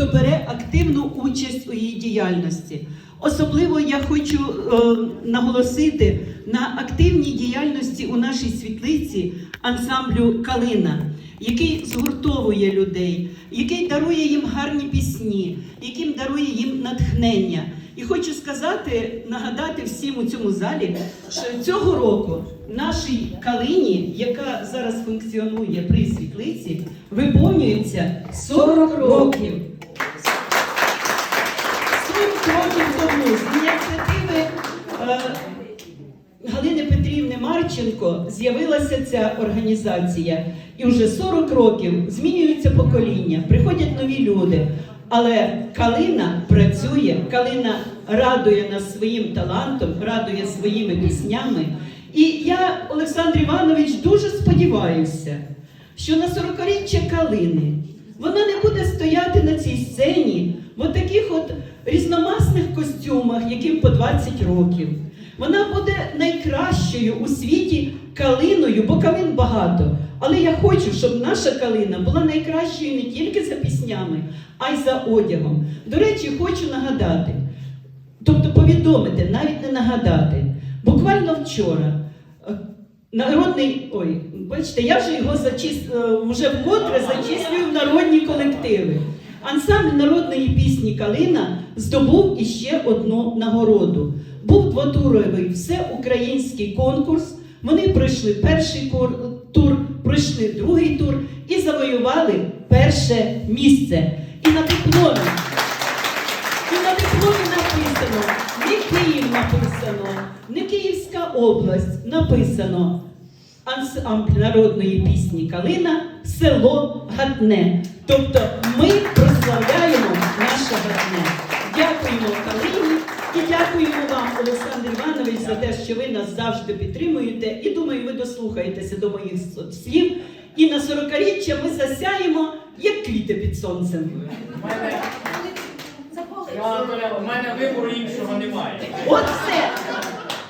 хто бере активну участь у її діяльності. Особливо я хочу е, наголосити на активній діяльності у нашій світлиці ансамблю Калина, який згуртовує людей, який дарує їм гарні пісні, яким дарує їм натхнення. І хочу сказати, нагадати всім у цьому залі, що цього року нашій калині, яка зараз функціонує при світлиці, виповнюється 40 років. 40 років тому з ініціативи е, Галини Петрівни Марченко з'явилася ця організація. І вже 40 років змінюються покоління, приходять нові люди. Але Калина працює, Калина радує нас своїм талантом, радує своїми піснями. І я, Олександр Іванович, дуже сподіваюся, що на 40-річчя Калини вона не буде стояти на цій сцені в таких от різномасних костюмах, яким по 20 років. Вона буде найкращою у світі калиною, бо калин багато. Але я хочу, щоб наша калина була найкращою не тільки за піснями, а й за одягом. До речі, хочу нагадати, тобто повідомити, навіть не нагадати. Буквально вчора е, народний, ой, бачите, я вже його зачис, е, вже вкотре зачислюю в народні колективи. Ансамбль народної пісні Калина здобув іще одну нагороду. Був двотуровий всеукраїнський конкурс. Вони пройшли перший тур, пройшли другий тур і завоювали перше місце. І на дипломі, і на дипломі написано не Київ написано, не Київська область написано народної пісні Калина, село Гатне. Тобто ми прославляємо наше Гатне. Дякуємо Калині і дякуємо вам, Олександр Іванович, за те, що ви нас завжди підтримуєте. І думаю, ви дослухаєтеся до моїх слів. І на 40-річчя ми засяємо, як квіти під сонцем. У мене, вибору іншого немає. От все.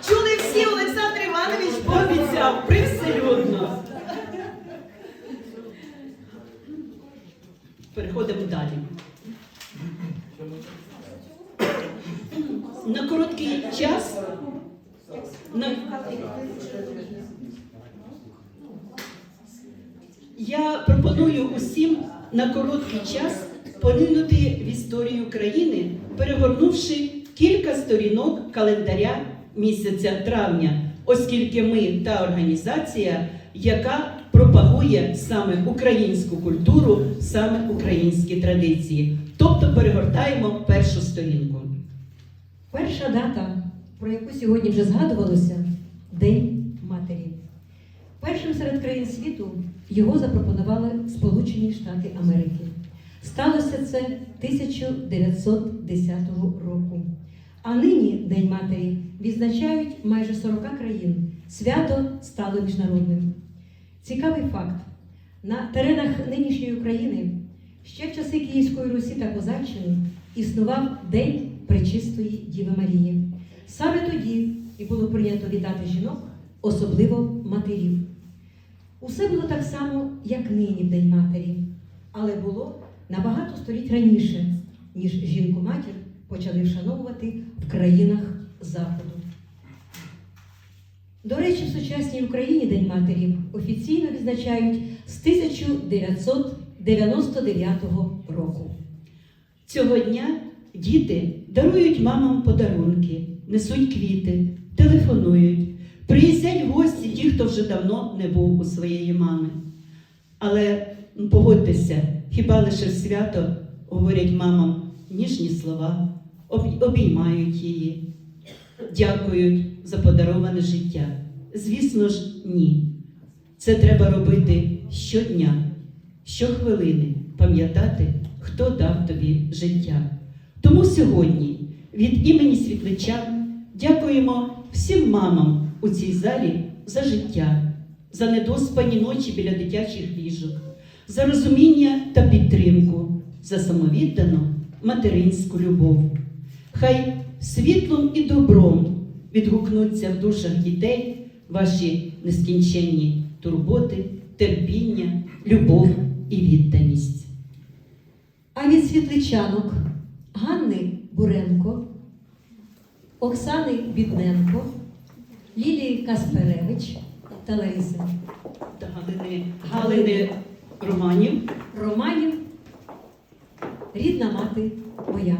Чули всі, Олександр пообіцяв привселюдно. Переходимо далі. На короткий час. На... Я пропоную усім на короткий час поринути в історію країни, перегорнувши кілька сторінок календаря місяця травня, оскільки ми та організація, яка пропагує саме українську культуру, саме українські традиції. Тобто перегортаємо першу сторінку. Перша дата, про яку сьогодні вже згадувалося День матері. Першим серед країн світу його запропонували Сполучені Штати Америки. Сталося це 1910 року. А нині День матері відзначають майже 40 країн. Свято стало міжнародним. Цікавий факт: на теренах нинішньої України ще в часи Київської Русі та Козаччини існував День Пречистої Діви Марії. Саме тоді і було прийнято вітати жінок, особливо матерів. Усе було так само, як нині в День матері, але було набагато століть раніше, ніж жінку-матір почали вшановувати в країнах Заходу. До речі, в сучасній Україні День матері офіційно відзначають з 1999 року. Цього дня діти дарують мамам подарунки, несуть квіти, телефонують, приїздять в гості ті, хто вже давно не був у своєї мами. Але погодьтеся, хіба лише в свято говорять мамам ніжні слова, обіймають її, дякують за подароване життя. Звісно ж, ні. Це треба робити щодня, щохвилини, пам'ятати, хто дав тобі життя. Тому сьогодні від імені світличан дякуємо всім мамам у цій залі за життя, за недоспані ночі біля дитячих ліжок, за розуміння та підтримку, за самовіддану материнську любов. Хай світлом і добром відгукнуться в душах дітей ваші нескінченні турботи, терпіння, любов і відданість. А від світличанок Ганни Буренко, Оксани Бідненко, Лілії Касперевич та Лариси та Галини, Галини Романів. Романів, рідна мати моя.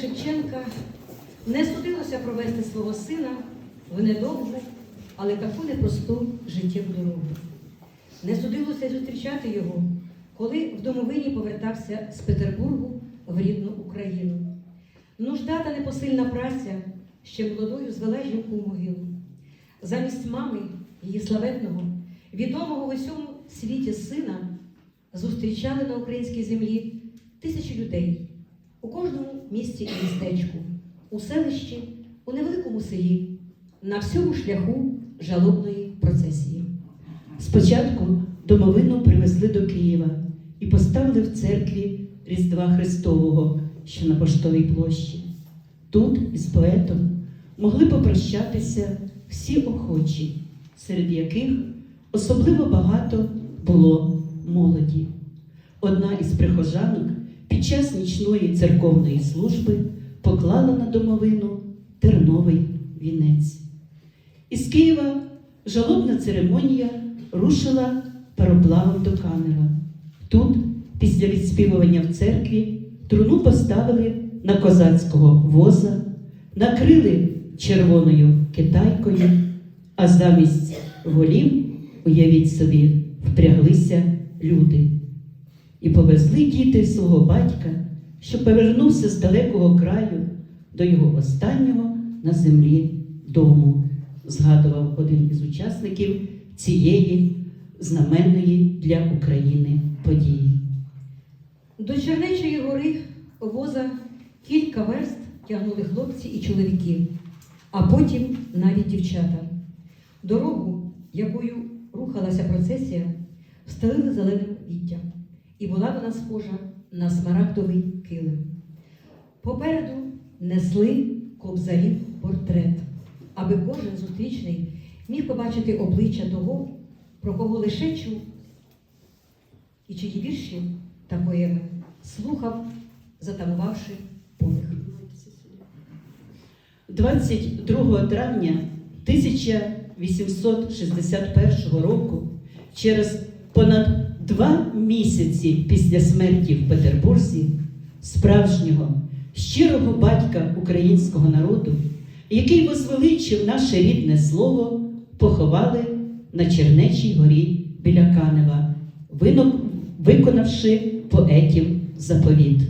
Шевченка не судилося провести свого сина в недовгу, але таку непросту життєву дорогу. Не судилося зустрічати його, коли в домовині повертався з Петербургу в рідну Україну. Нужда та непосильна праця ще молодою звела жінку могилу. Замість мами, її славетного, відомого в усьому світі сина, зустрічали на українській землі тисячі людей у кожному місті і містечку, у селищі, у невеликому селі, на всьому шляху жалобної процесії. Спочатку домовину привезли до Києва і поставили в церкві Різдва Христового, що на Поштовій площі. Тут із поетом могли попрощатися всі охочі, серед яких особливо багато було молоді. Одна із прихожанок під час нічної церковної служби поклала на домовину терновий вінець. Із Києва жалобна церемонія рушила пароплавом до Канева. Тут, після відспівування в церкві, труну поставили на козацького воза, накрили червоною китайкою, а замість голів, уявіть собі, впряглися люди. І повезли діти свого батька, що повернувся з далекого краю до його останнього на землі дому, згадував один із учасників цієї знаменної для України події. До Чернечої гори воза кілька верст тягнули хлопці і чоловіки, а потім навіть дівчата. Дорогу, якою рухалася процесія, встелили зеленим віттям, і була вона схожа на смарагдовий килим. Попереду несли кобзарів портрет, аби кожен зустрічний міг побачити обличчя того, про кого лише чув, і чиї вірші та поеми слухав, затамувавши подих. 22 травня 1861 року, через понад два місяці після смерті в Петербурзі, справжнього щирого батька українського народу, який возвеличив наше рідне слово, поховали на Чернечій горі біля Канева, виконавши поетів заповіт.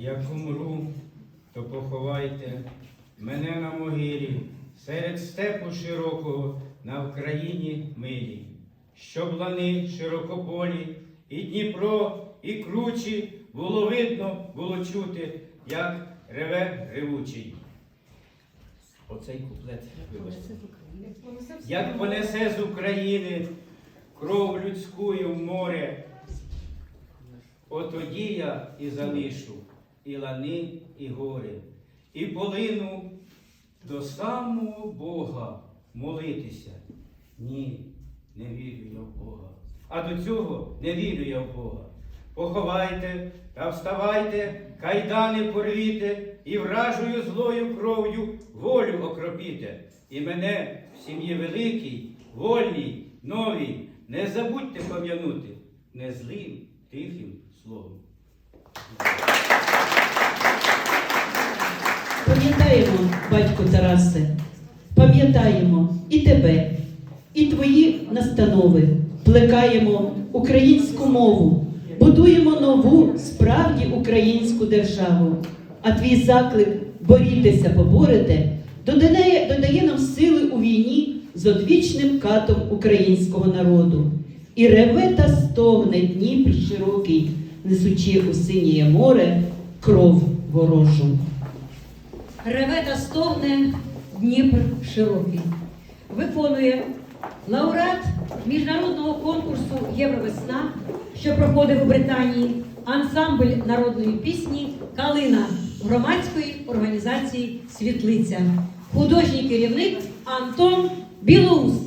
Як умру, то поховайте мене на могилі серед степу широкого на Вкраїні милій, щоб лани широкополі, і Дніпро, і кручі було видно, було чути, як реве ревучий. Оцей куплет вибачте. Як понесе з України кров людськую в море, Отоді я і залишу і лани, і гори, і полину до самого Бога молитися. Ні, не вірю я в Бога. А до цього не вірю я в Бога. Поховайте та вставайте, кайдани порвіте, і вражою злою кров'ю волю окропіте. І мене в сім'ї великій, вольній, новій, не забудьте пом'янути не злим, тихим словом. Пам'ятаємо, батько Тарасе, пам'ятаємо і тебе, і твої настанови, плекаємо українську мову, будуємо нову, справді українську державу. А твій заклик борітеся, поборете, додає, додає нам сили у війні з одвічним катом українського народу. І реве та стогне Дніпр широкий, несучи у синє море кров ворожу. Реве та стогне Дніпр широкий. Виконує лауреат міжнародного конкурсу Євровесна, що проходив у Британії, ансамбль народної пісні Калина громадської організації Світлиця, художній керівник Антон Білоус.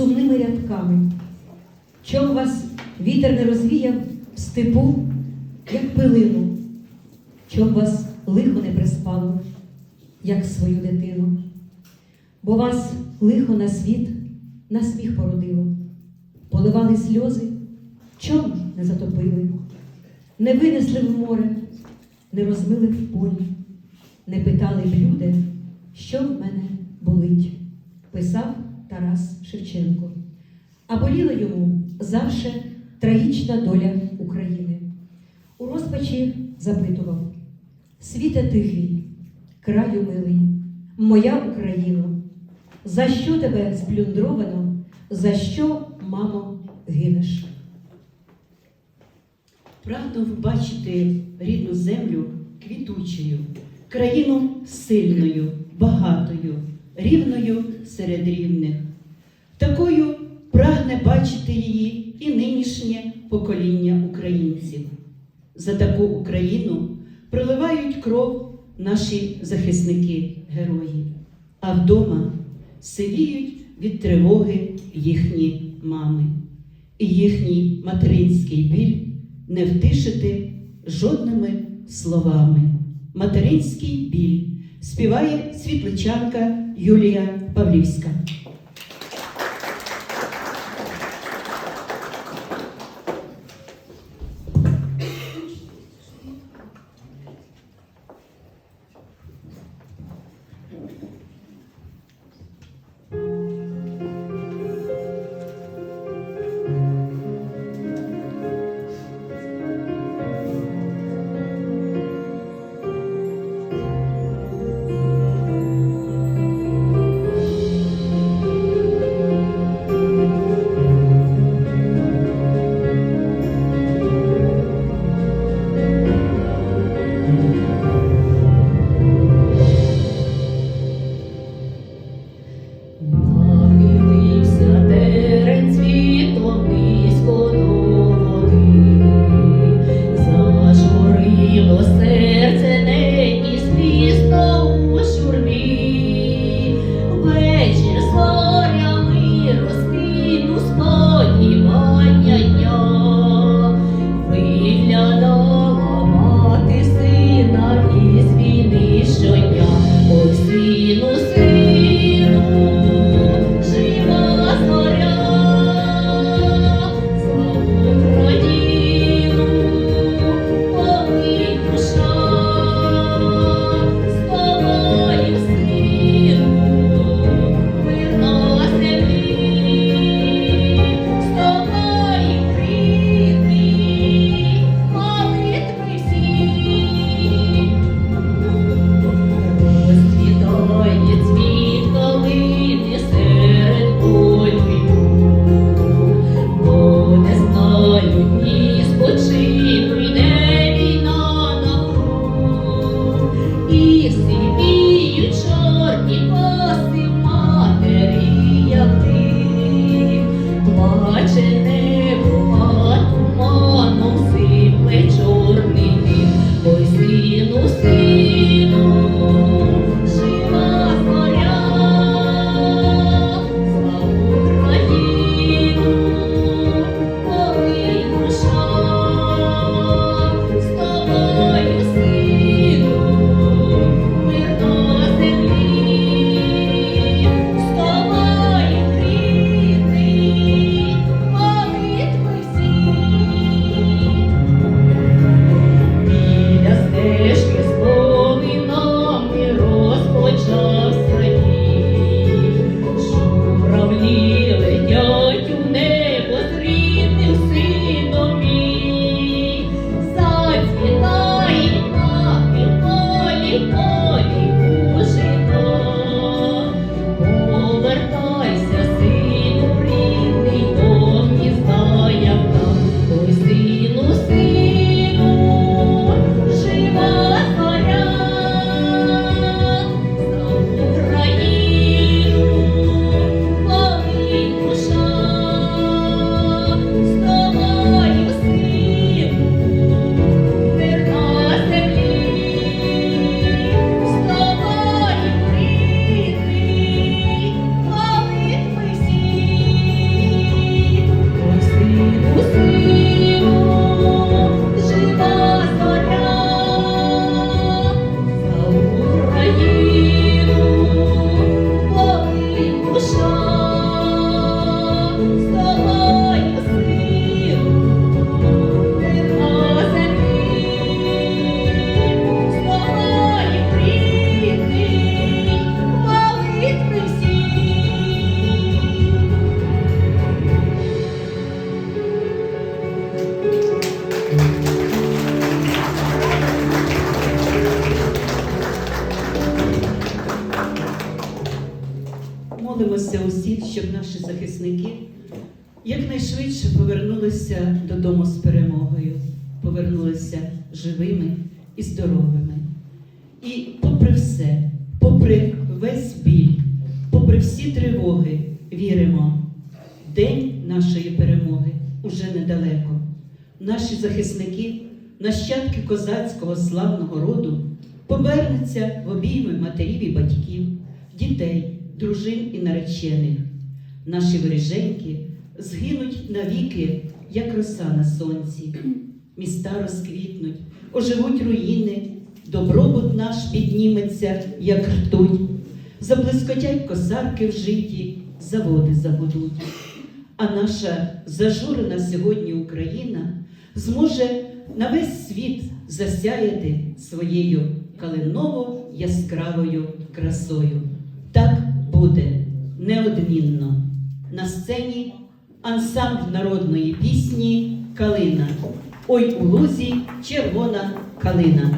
Сумними рядками, чом вас вітер не розвіяв в степу, як пилину, чом вас лихо не приспало, як свою дитину, бо вас лихо на світ, на сміх породило, поливали сльози, чом не затопили, не винесли в море, не розмили в полі, не питали б люди, що в мене болить, писав Тарас Шевченко. А боліла йому завше трагічна доля України. У розпачі запитував: Світе тихий, краю милий, моя Україно, за що тебе сплюндровано, за що, мамо, гинеш? Прагнув бачити рідну землю квітучою, країну сильною, багатою, рівною серед рівних. Такою прагне бачити її і нинішнє покоління українців. За таку Україну проливають кров наші захисники, герої, а вдома сивіють від тривоги їхні мами. І їхній материнський біль не втишити жодними словами. Материнський біль співає світличанка Юлія Павлівська. usted. Якнайшвидше повернулися додому з перемогою, повернулися живими і здоровими. І попри все, попри весь біль, попри всі тривоги, віримо, день нашої перемоги уже недалеко. Наші захисники, нащадки козацького славного роду, повернуться в обійми матерів і батьків, дітей, дружин і наречених. Наші береженьки згинуть навіки, як роса на сонці. Міста розквітнуть, оживуть руїни, добробут наш підніметься, як ртуть, заблискотять косарки в житті, заводи загудуть. А наша зажурена сьогодні Україна зможе на весь світ засяяти своєю калиново яскравою красою. Так буде неодмінно. На сцені ансамбль народної пісні Калина. Ой у лузі червона калина.